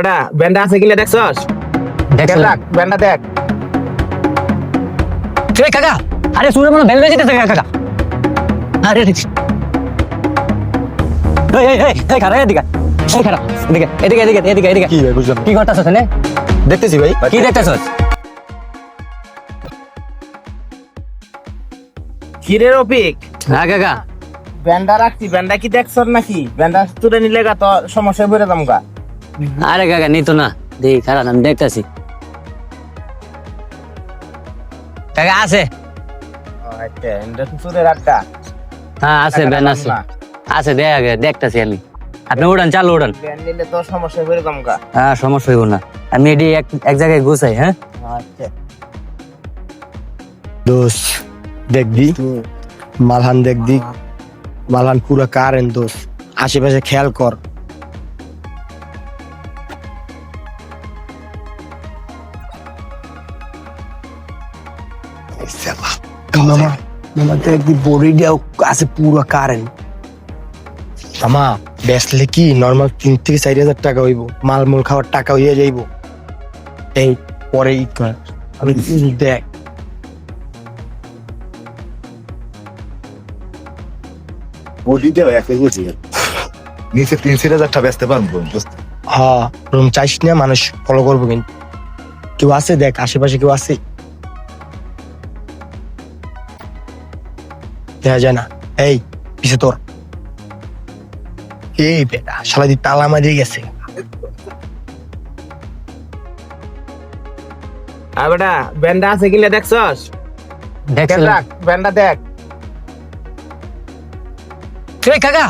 ওটা ব্যান্ডা আছে কিনা দেখছস? দেখছ। দেখ ব্যান্ডা দেখ। এই কাকা আরে সুরে মনে যেতেছে কাকা। আরে রে। এই এই এই এই খারা এদিকে এই খারা এদিকে এদিকে এদিকে এদিকে এদিকে। কি ভাই বুঝলাম। কি করতেছস এনে দেখতেছি ভাই। কি দেখতেছস কিরে রফিক? হ্যাঁ কাকা। ব্যান্ডা রাখছি ব্যান্ডা কি দেখছস নাকি? ব্যান্ডা তুলে নিলে গা তো সমস্যায় পড়ে যাম গা। আরে কাকা নিতো না। দেই খারাপ আমি দেখতেছি। কাকা আছে? হ্যাঁ আছে ব্যান আছে। আছে দেখ আগে দেখতেছি আমি। আপনি উড়ান চালু উড়ান। নিলে তো গা। হ্যাঁ সমস্যা হইব না। আমি এটি এক এক জায়গায় গুছাই হ্যাঁ? আচ্ছা। দোষ দেখবি মালহান দেখবি মালহান পুরো কারেন দোষ। আশেপাশে খেয়াল কর। মামা মামা দেখবি বডিটাও আছে পুরো কারেন মামা বেসলে কি নর্মাল তিন থেকে চার হাজার টাকা হইব মালমূল খাওয়ার টাকা হইয়া যাইব। এই পরে ই কর। আমি দেখ। বুঝি নিচে তিন চার হাজার টাকা বেচতে পারব হ্যাঁ রুম চাইস না মানুষ ফলো করব কিন্তু। কেউ আছে দেখ আশেপাশে কেউ আছে? দেখা যায় না। এই পিছে তোর। এই বেটা শালা দি তালা মারিয়ে গেছে। আর বেটা ব্যান্ডা আছে কিনা দেখছস? দেখ ব্যান্ডা দেখ। এই কাকা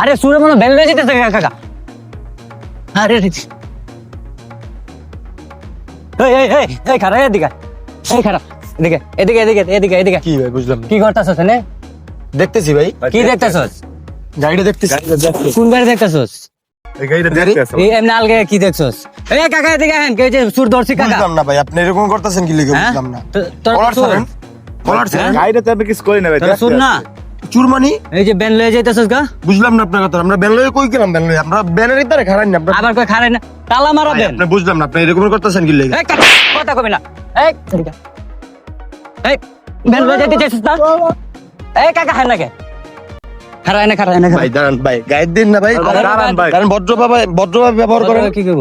আরে সুরে মনে যেতেছে কাকা আরে রে। এই এই এই এই খারা এদিকে এই খারা এদিকে এদিকে এদিকে এদিকে এদিকে। কি ভাই বুঝলাম। কি করতেছস এনে দেখতেছি ভাই। কি দেখতেছস? গাড়িটা দেখতেছি। কোন গাড়ি দেখতেছস? দেখতেছ এই এমনি আলগে কি দেখছস এই কাকা এদিকে আহেন কে যে সুর ধরছি কাকা? বুঝলাম না ভাই আপনি এরকম করতেছেন কি লিখে হ্যাঁ? বুঝলাম না। তো- কলার ছাড়েন। কলার ছাড়েন। গাড়িটা তো আমি কিছু করি না ভাই সুর না? চুরমানি? এই যে বেন লয়ে যাইতেছস গা? বুঝলাম না আপনার কথা আমরা কই গেলাম আমরা না আপনার আবার কই না? তালা মারা বেন আপনি বুঝলাম না আপনি এরকম করতেছেন কি কথা কবি না। এই এই বেন লয়ে যাইতে চাইছিস না? এই কাকা হাই নাকে খারাই না খারাই না ভাই দাঁড়ান ভাই গাইড দিন না ভাই। দাঁড়ান ভাই। কারণ ভদ্রভাবে ভদ্রভাবে ব্যবহার করেন। কি করব?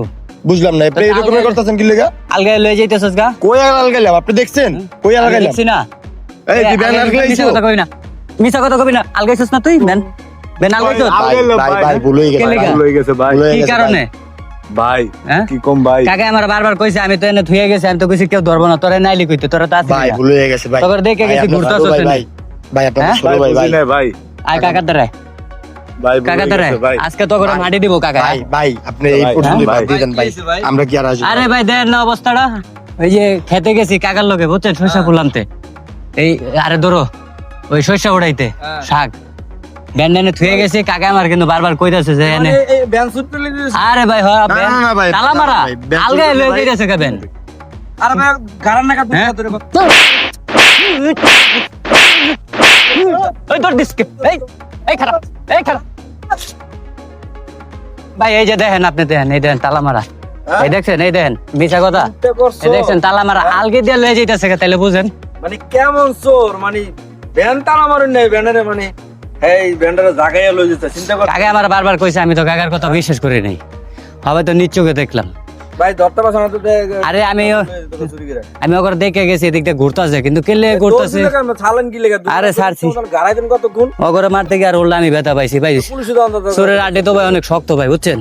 বুঝলাম না আপনি এরকম করতেছেন কি লেগা? আলগে লয়ে যাইতেছস গা। কই আলাল গেলাম আপনি দেখছেন? কই আলাল গেলাম দেখছি না। এই কি ব্যান আলাল মিছা কথা কবি না। মিছা কথা কবি না। আলগাইছস না তুই? বেন বেন আলগাইছস? ভাই ভাই ভাই ভুল গেছে কে লেগা? ভুল গেছে ভাই। ভুল কি গেছে, কারণে? ভাই কি কম ভাই? কাকা আমার বারবার কইছে আমি তো এনে ধুয়ে গেছি আমি তো কইছি কেউ ধরবো না তোরে নাইলি কইতে তোরা তো আসিস ভাই না। ভুল গেছে ভাই। তবে দেখে গেছি ভাই। ভাই আপনার হ্যাঁ? ছোট ভাই ভাই ভাই না আয় কাকার দ্বারা। হয়ে আজকে তো করে মাটি দিব কাকা। ভাই ভাই আপনি এই পর্যন্ত বাদ দিয়ে দেন ভাই। আমরা কি আর আসব? আরে ভাই দেন না অবস্থাটা। ওই যে খেতে গেছি কাকার লোকে বুঝছেন? শস্য ফুলামতে এই আরে ধরো ওই শস্য উড়াইতে শাক। ব্যান্ডানে থুয়ে গেছি কাকা আমার কিন্তু বারবার কইতাছে যে এনে। আরে ভাই হয় না, না, না, ভাই, তালা মারা। ভাই, ব্যান আলগায় চুরি লয়ে ভাই। যাইতেছে কেবেন ওই তোর ডিস্কে এই এই খারাপ এই খারাপ ভাই এই যে দেখেন আপনি দেখেন এই দেখেন তালা মারা। এই দেখছেন এই দেখেন মিছা কথা। এই দেখছেন তালা মারা আলগে দিয়ে লয়ে যাইতেছে তাহলে বুঝেন। মানে কেমন চোর মানে ব্যান তালা মারুন নাই মানে এই ব্যান্ডারে জাগাইয়া লই যেতে চিন্তা কর। কাকা আমার বারবার কইছে আমি তো কাকার কথা বিশ্বাস করি নাই। হবে তো নিচ্চোকে দেখলাম। ভাই ধরতে পারছ না তো আরে আমি। আমি ওকে দেখে গেছি এদিকটা কিন্তু কেলে ঘুরতেছে দিলে কেন? ছালেন কি লেগে? আরে ছাড়ছি। গাড়াই দেন কতক্ষণ? ওগরে মারতে গিয়ে আর আমি ব্যথা পাইছি ভাই শরীর অন্তত- তো ভাই অনেক শক্ত ভাই বুঝছেন